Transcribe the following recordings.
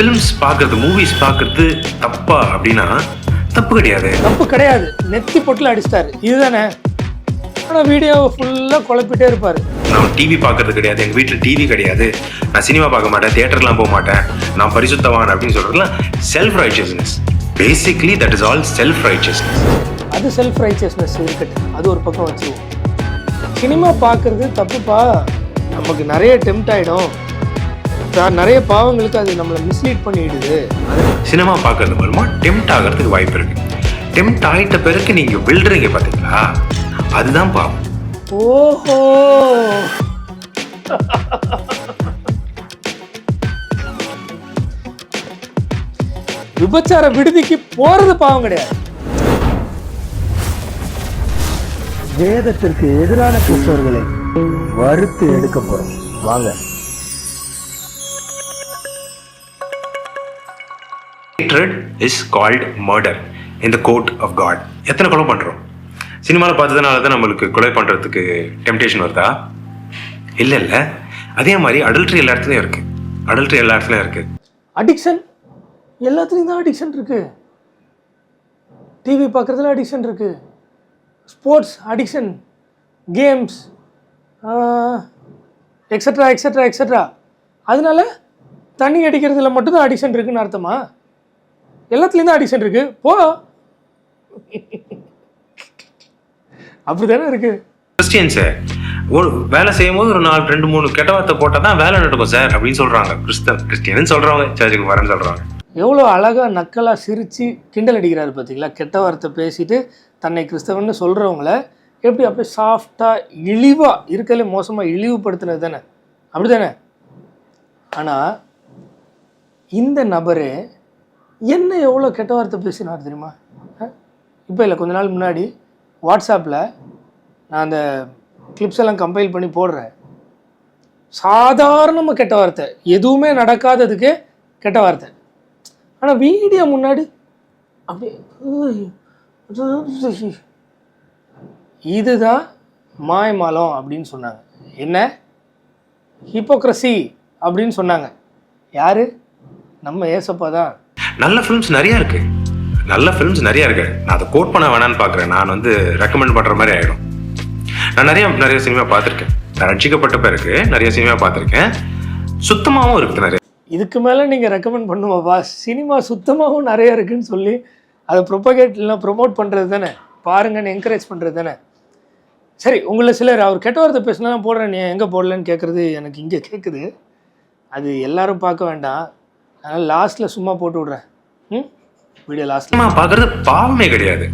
Films பார்க்கறது movies பார்க்கறது தப்பா அப்படின்னா தப்பு கிடையாது. தப்பு கிடையாது. நெத்தி பொட்டில் அடிச்சிட்டாரு. இதுதானே? ஆனால் வீடியோவை ஃபுல்லாக குழப்பிட்டே இருப்பார். நான் டிவி பார்க்கறது கிடையாது. எங்கள் வீட்டில் டிவி கிடையாது. நான் சினிமா பார்க்க மாட்டேன். தியேட்டர்லாம் போக மாட்டேன். நான் பரிசுத்தவான் அப்படின்னு சொல்றதுலாம் self righteousness basically that is all self righteousness அது செல்ஃப் ரைச்சியஸ்னஸ் இருக்கட்டும். அது ஒரு பக்கம் வச்சுருவோம் சினிமா பார்க்குறது தப்புப்பா? நமக்கு நிறைய டெம்ட் ஆகிடும் நிறைய பாவங்களுக்கு அது நம்மளை மிஸ்லீட் பண்ணிடுது. சினிமா பார்க்கறது மூலமா டெம்ட் ஆகிறதுக்கு வாய்ப்பு இருக்கு. டெம்ட் ஆயிட்ட பிறகு நீங்க விழுறீங்க பாத்தீங்களா? அதுதான் பாவம். ஓஹோ! விபச்சார விடுதிக்கு போறது பாவம் கிடையாது. வேதத்திற்கு எதிரான கிறிஸ்தவர்களை வறுத்து எடுக்க போறோம். வாங்க. Hatred is called murder in the court of God எத்தனை கொலை பண்றோம்? சினிமாவில் பார்த்ததுனால தான் நம்மளுக்கு கொலை பண்றதுக்கு டெம்டேஷன் வருதா? இல்லை இல்லை. அதே மாதிரி அடல்ட்ரி எல்லா இடத்துலையும் இருக்கு. அடல்ட்ரி எல்லா இடத்துலையும் இருக்கு. அடிக்ஷன் எல்லாத்துலேயும் தான் அடிக்ஷன் இருக்கு. டிவி பார்க்குறதுல அடிக்ஷன் இருக்கு. Sports addiction games extra extra extra அதனால தண்ணி அடிக்கிறதுல மட்டும்தான் அடிக்ஷன் இருக்குன்னு அர்த்தமா? எல்லாத்துலேயும் தான் அடிக்ஷன் இருக்கு. போ. அப்படிதானே இருக்கு? கிறிஸ்டியன்ஸு ஒரு வேலை செய்யும் போது ஒரு நாலு ரெண்டு மூணு கெட்ட வார்த்தை போட்டால் தான் வேலை நடக்கும் சார் அப்படின்னு சொல்றாங்க. கிறிஸ்தவ கிறிஸ்டியன் சொல்றவங்க சர்ச்சுக்கு வரேன்னு சொல்றாங்க. எவ்வளோ அழகாக நக்கலாக சிரித்து கிண்டல் அடிக்கிறாரு பார்த்தீங்களா கெட்ட வார்த்தை பேசிட்டு தன்னை கிறிஸ்தவன்னு சொல்கிறவங்கள எப்படி அப்படியே சாஃப்டாக இழிவாக இருக்கலே மோசமாக இழிவுபடுத்தினது தானே? அப்படி தானே ஆனால் இந்த நபரே என்ன எவ்வளோ கெட்ட வார்த்தை பேசினார் தெரியுமா? இப்போ இல்லை கொஞ்ச நாள் முன்னாடி வாட்ஸ்அப்பில் நான் அந்த கிளிப்ஸ் எல்லாம் கம்பைல் பண்ணி போடுறேன். சாதாரணமாக கெட்ட வார்த்தை. எதுவுமே நடக்காததுக்கே கெட்ட வார்த்தை. ஆனால் வீடியோ முன்னாடி அப்படியே இதுதான் மாயமாலம் அப்படின்னு சொன்னாங்க. என்ன? ஹிப்போக்ரஸி அப்படின்னு சொன்னாங்க. யார்? நம்ம ஏசப்பா தான். நல்ல ஃபிலிம்ஸ் நிறைய இருக்கு. நல்ல ஃபிலிம்ஸ் நிறைய இருக்கு. நான் அதை கோட் பண்ண வேணான்னு பார்க்குறேன். நான் வந்து ரெக்கமெண்ட் பண்ற மாதிரி ஆயிடும். நான் நிறைய நிறைய சினிமா பார்த்துருக்கேன். நான் ரட்சிக்கப்பட்ட பிறகு நிறைய சினிமா பார்த்துருக்கேன். சுத்தமாகவும் இருக்குது நிறைய. இதுக்கு மேலே நீங்கள் ரெக்கமெண்ட் பண்ணுவாப்பா. சினிமா சுத்தமாகவும் நிறைய இருக்குதுன்னு சொல்லி அதை ப்ரொபோகேட்லாம் இல்லை ப்ரொமோட் பண்ணுறது தானே? பாருங்கன்னு என்கரேஜ் பண்ணுறது தானே? சரி உங்களை சிலர் அவர் கெட்ட வார்த்தை பேசினா போடுறேன். நீ எங்கே போடலன்னு கேட்குறது எனக்கு இங்கே கேட்குது அது எல்லாரும் பார்க்க வேண்டாம். அதனால் லாஸ்ட்டில் சும்மா போட்டு விட்றேன். ம்? வீடியோ லாஸ்ட்டில் சினிமா பார்க்கறது பாவமே கிடையாது.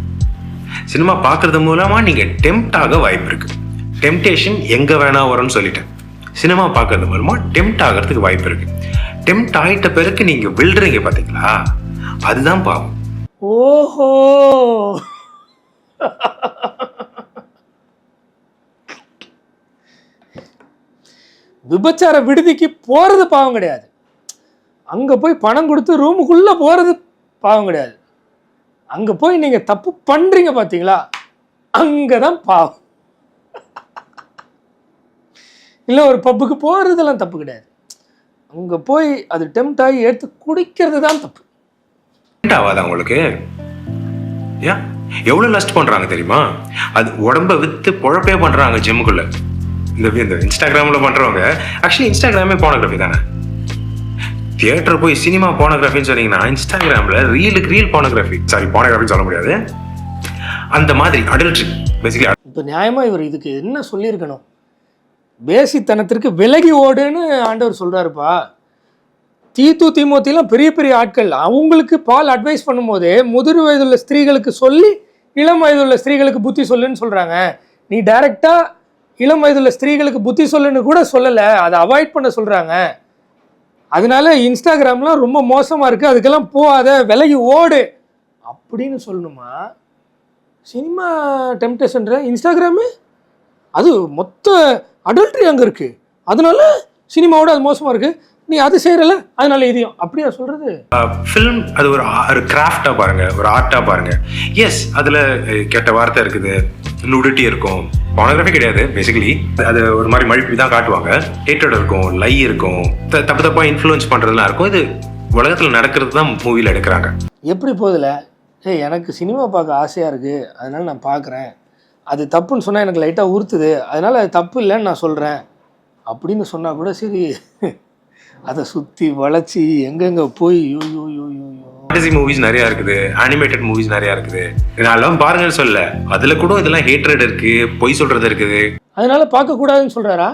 சினிமா பார்க்கறது மூலமா நீங்க டெம்ட் ஆக வாய்ப்பு இருக்கு. டெம்டேஷன் எங்க வேணா வரும்னு சொல்லிட்டேன். சினிமா பார்க்கறது மூலமா டெம்ட் ஆகிறதுக்கு வாய்ப்பு இருக்கு. டெம்ட் ஆயிட்ட பிறகு நீங்க விழுறீங்க பாத்தீங்களா? அதுதான் பாவம். ஓஹோ! விபச்சார விடுதிக்கு போகிறது பாவம் கிடையாது. அங்கே போய் பணம் கொடுத்து ரூமுக்குள்ளே போகிறது பாவம் கிடையாது. அங்கே போய் நீங்கள் தப்பு பண்ணுறீங்க பார்த்தீங்களா அங்கே தான் பாவம். இல்லை ஒரு பப்புக்கு போகிறதெல்லாம் தப்பு கிடையாது. அங்கே போய் அது டெம்ட் ஆகி எடுத்து குடிக்கிறது தான் தப்பு ஆகாதா உங்களுக்கு? ஏன் எவ்வளோ லஸ்ட் பண்ணுறாங்க தெரியுமா? அது உடம்ப விற்று பொழப்பே பண்ணுறாங்க ஜிம்முக்குள்ளே இந்த இந்த பண்ணுறவங்க பண்றவங்க ஆக்சுவலி இன்ஸ்டாகிராமே போனோகிராஃபி தானே தியேட்டர் போய் சினிமா போனோகிராஃபின்னு சொன்னீங்கன்னா இன்ஸ்டாகிராமில் ரீலுக்கு ரீல் போனோகிராஃபி. சாரி போனோகிராஃபின்னு சொல்ல முடியாது. அந்த மாதிரி அடல்ட்ரி பேசிக்கலி இப்போ நியாயமாக இவர் இதுக்கு என்ன சொல்லியிருக்கணும்? பேசித்தனத்திற்கு விலகி ஓடுன்னு ஆண்டவர் சொல்கிறாருப்பா தீத்து திமுத்திலாம் பெரிய பெரிய ஆட்கள். அவங்களுக்கு பால் அட்வைஸ் பண்ணும்போதே முதிர் வயதுள்ள ஸ்திரீகளுக்கு சொல்லி இளம் வயதுள்ள ஸ்திரீகளுக்கு புத்தி சொல்லுன்னு சொல்கிறாங்க நீ டைரெக்டாக இளம் வயதுள்ள ஸ்திரீகளுக்கு புத்தி சொல்லுன்னு கூட சொல்லலை. அதை அவாய்ட் பண்ண சொல்கிறாங்க அதனால இன்ஸ்டாகிராம்லாம் ரொம்ப மோசமாக இருக்குது அதுக்கெல்லாம் போகாத விலகி ஓடு. அப்படின்னு சொல்லணுமா? சினிமா டெம்டேஷன்ற இன்ஸ்டாகிராமு? அது மொத்த அடல்ட்ரி அங்கே இருக்குது அதனால சினிமாவோட அது மோசமாக இருக்குது நீ அது செய்கிறல அதனால இதையும். அப்படியா சொல்கிறது ஃபிலிம் அது ஒரு ஒரு கிராஃப்டா பாருங்க. ஒரு ஆர்ட்டா பாருங்க. எஸ் அதுல கெட்ட வார்த்தை இருக்குது. நுடிட்டி இருக்கும். போனோகிராஃபி கிடையாது பேசிக்கலி அது ஒரு மாதிரி மழுப்பி தான் காட்டுவாங்க. ஹேட்டட் இருக்கும் லை இருக்கும். தப்பு தப்பா இன்ஃப்ளூயன்ஸ் பண்றதுலாம் இருக்கும். இது உலகத்துல நடக்கிறது தான் மூவில எடுக்கிறாங்க. எப்படி போதில்ல ஏய் எனக்கு சினிமா பார்க்க ஆசையாக இருக்குது அதனால நான் பார்க்குறேன். அது தப்புன்னு சொன்னால் எனக்கு லைட்டாக உறுத்துது. அதனால் அது தப்பு இல்லைன்னு நான் சொல்கிறேன் அப்படின்னு சொன்னால் கூட சரி. அதை சுற்றி வளைச்சி எங்கெங்கே போய் யோ யோ யோ யோ ஃபேண்டசி மூவிஸ் நிறைய இருக்குது. அனிமேட்டட் மூவிஸ் நிறைய இருக்குது. இதெல்லாம் பாருங்கன்னு சொல்ல அதுல கூட இதெல்லாம் ஹேட்ரட் இருக்கு பொய் சொல்றது இருக்குது. அதனால பார்க்கக்கூடாதுன்னு சொல்கிறாரா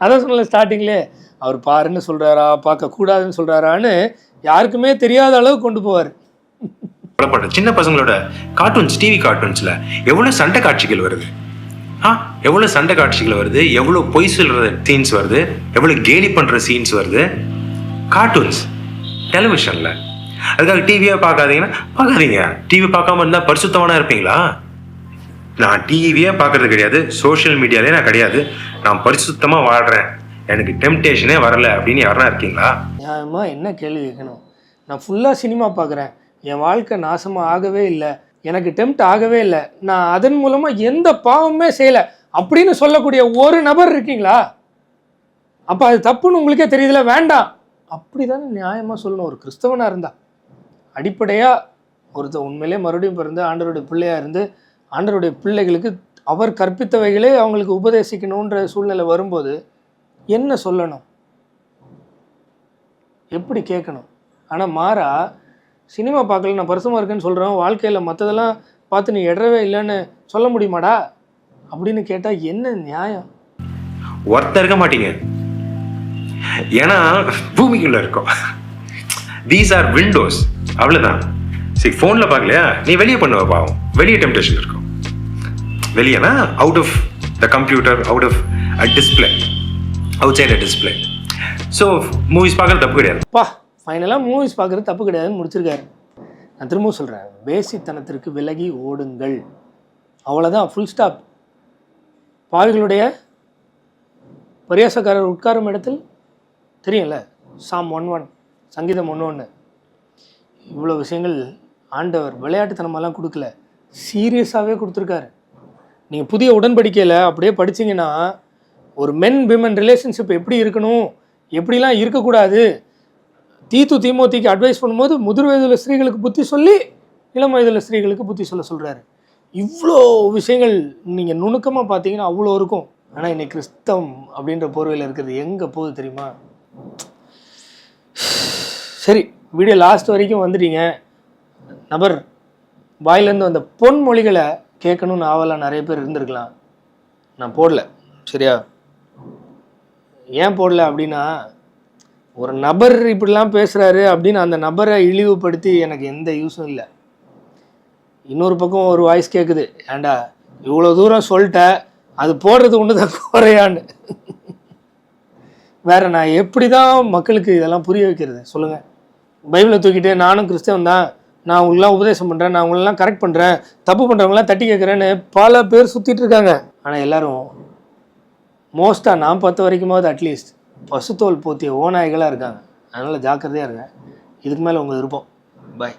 அதான் சொன்னல ஸ்டார்டிங்லே அவர் பாருன்னு சொல்கிறாரா பார்க்கக்கூடாதுன்னு சொல்கிறாரான்னு யாருக்குமே தெரியாத அளவு கொண்டு போவார். சின்ன பசங்களோட கார்ட்டூன்ஸ் டிவி கார்ட்டூன்ஸ்ல எவ்வளவு சண்டை காட்சிகள் வருது? ஆ எவ்வளோ சண்டை காட்சிகள் வருது? எவ்வளோ பொய் சொல்கிற சீன்ஸ் வருது? எவ்வளோ கேலி பண்ணுற சீன்ஸ் வருது? கார்ட்டூன்ஸ் டெலிவிஷனில் அதுக்காக டிவியே பார்க்காதீங்கன்னா பார்க்காதீங்க. டிவி பார்க்காம இருந்தால் பரிசுத்தமான இருப்பீங்களா? நான் டிவியே பார்க்கறது கிடையாது. சோஷியல் மீடியாலே நான் கிடையாது. நான் பரிசுத்தமாக வாழ்கிறேன் எனக்கு டெம்டேஷனே வரல அப்படின்னு யாருனா இருக்கீங்களா? நியாயமாக என்ன கேள்வி கேட்கணும்? நான் ஃபுல்லாக சினிமா பார்க்குறேன். என் வாழ்க்கை நாசமாக ஆகவே இல்லை. எனக்கு டெம்ட் ஆகவே இல்லை. நான் அதன் மூலமாக எந்த பாவமே செய்யலை. அப்படின்னு சொல்லக்கூடிய ஒரு நபர் இருக்கீங்களா? அப்போ அது தப்புன்னு உங்களுக்கே தெரியுதுல? வேண்டாம். அப்படி தானே நியாயமாக சொல்லணும். ஒரு கிறிஸ்தவனாக இருந்தா. அடிப்படையாக ஒருத்தர் உண்மையிலே மறுபடியும் பிறந்து ஆண்டவருடைய பிள்ளையாக இருந்து ஆண்டவருடைய பிள்ளைகளுக்கு அவர் கற்பித்தவைகளே அவங்களுக்கு உபதேசிக்கணுன்ற சூழ்நிலை வரும்போது என்ன சொல்லணும்? எப்படி கேட்கணும்? ஆனால் மாறா சினிமா பார்க்கல நான் பரிசமாக இருக்கேன்னு சொல்கிறேன் வாழ்க்கையில் மற்றதெல்லாம் பார்த்து நீ இடறவே இல்லைன்னு சொல்ல முடியுமாடா? அப்படின்னு கேட்டால் என்ன நியாயம்? ஒருத்தர் இருக்க மாட்டீங்க. ஏன்னா பூமிக்குள்ள இருக்கும். தீஸ் ஆர் விண்டோஸ் அவ்வளவுதான். சரி ஃபோனில் பார்க்கலையா? நீ வெளியே பண்ணுவ பாவம். வெளியே டெம்டேஷன் இருக்கும். வெளியேனா? Out of the computer out of a display outside a display so movies பார்க்கறது தப்பு கிடையாது. பா ஃபைனலாக மூவிஸ் பார்க்குறது தப்பு கிடையாதுன்னு முடிச்சிருக்காரு. நான் திரும்பவும் சொல்கிறேன் வேசித்தனத்திற்கு விலகி ஓடுங்கள். அவ்வளோதான் ஃபுல் ஸ்டாப் பாவிகளுடைய பரியாசக்காரர் உட்காரும் இடத்தில் தெரியும்ல சாம் ஒன் ஒன் சங்கீதம் ஒன்று ஒன்று இவ்வளோ விஷயங்கள் ஆண்டவர் விளையாட்டுத்தனமெல்லாம் கொடுக்கல சீரியஸாகவே கொடுத்துருக்காரு. நீங்கள் புதிய உடன்படிக்கையில் அப்படியே படிச்சீங்கன்னா ஒரு மென் விமன் ரிலேஷன்ஷிப் எப்படி இருக்கணும் எப்படிலாம் இருக்கக்கூடாது தீத்து தீமோத்திக்கு அட்வைஸ் பண்ணும்போது முதிர் வயதுள்ள ஸ்திரீகளுக்கு புத்தி சொல்லி இளம் வயதுள்ள ஸ்திரீகளுக்கு புத்தி சொல்ல சொல்கிறாரு இவ்வளோ விஷயங்கள் நீங்கள் நுணுக்கமாக பார்த்தீங்கன்னா அவ்வளோ இருக்கும். ஆனால் இன்னைக்கு கிறிஸ்தவம் அப்படின்ற போர்வையில் இருக்கிறது எங்கே போகுது தெரியுமா? சரி வீடியோ லாஸ்ட் வரைக்கும் வந்துட்டீங்க. நபர் வாயிலேருந்து வந்த பொன்மொழிகளை கேட்கணும்னு ஆவலாக நிறைய பேர் இருந்திருக்கலாம். நான் போடல. சரியா? ஏன் போடல அப்படின்னா ஒரு நபர் இப்படிலாம் பேசுகிறாரு அப்படின்னு அந்த நபரை இழிவுபடுத்தி எனக்கு எந்த யூஸும் இல்லை. இன்னொரு பக்கம் ஒரு வாய்ஸ் கேட்குது ஏண்டா இவ்வளோ தூரம் சொல்லிட்ட அது போடுறது ஒன்று தான் குறையான்னு வேற நான் எப்படி தான் மக்களுக்கு இதெல்லாம் புரிய வைக்கிறது? சொல்லுங்கள் பைபிளை தூக்கிட்டு நானும் கிறிஸ்தவன் தான் நான் உங்களெலாம் உபதேசம் பண்ணுறேன் நான் உங்களெல்லாம் கரெக்ட் பண்ணுறேன் தப்பு பண்ணுறவங்களாம் தட்டி கேட்குறேன்னு பல பேர் சுற்றிட்டு இருக்காங்க. ஆனால் எல்லோரும் மோஸ்ட்டாக நான் பார்த்த வரைக்குமாவது அட்லீஸ்ட் பசுத்தோல் போத்திய ஓநாய்களாக இருக்காங்க. அதனால் ஜாக்கிரதையாக இருங்க. இதுக்கு மேலே உங்கள் விருப்பம். பாய்